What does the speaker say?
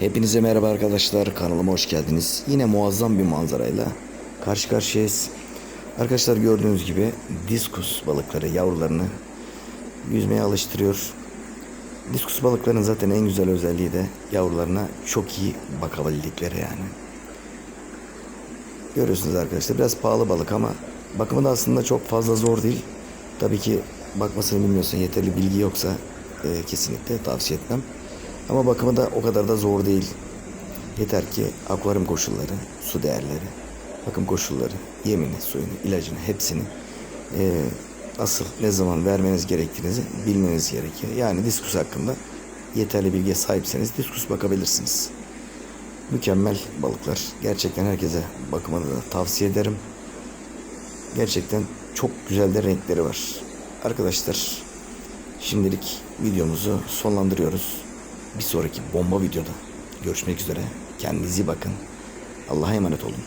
Hepinize merhaba arkadaşlar. Kanalıma hoş geldiniz. Yine muazzam bir manzarayla karşı karşıyayız. Arkadaşlar gördüğünüz gibi diskus balıkları yavrularını yüzmeye alıştırıyor. Diskus balıkların zaten en güzel özelliği de yavrularına çok iyi bakabildikleri yani. Görüyorsunuz arkadaşlar biraz pahalı balık ama bakımı da aslında çok fazla zor değil. Tabii ki bakmasını bilmiyorsan yeterli bilgi yoksa e, kesinlikle tavsiye etmem. Ama bakımı da o kadar da zor değil. Yeter ki akvaryum koşulları, su değerleri, bakım koşulları, yemini, suyunu, ilacını hepsini e, asıl ne zaman vermeniz gerektiğinizi bilmeniz gerekiyor. Yani diskus hakkında yeterli bilgiye sahipseniz diskus bakabilirsiniz. Mükemmel balıklar. Gerçekten herkese bakımını da tavsiye ederim. Gerçekten çok güzel de renkleri var. Arkadaşlar şimdilik videomuzu sonlandırıyoruz. Bir sonraki bomba videoda görüşmek üzere. Kendinize iyi bakın. Allah'a emanet olun.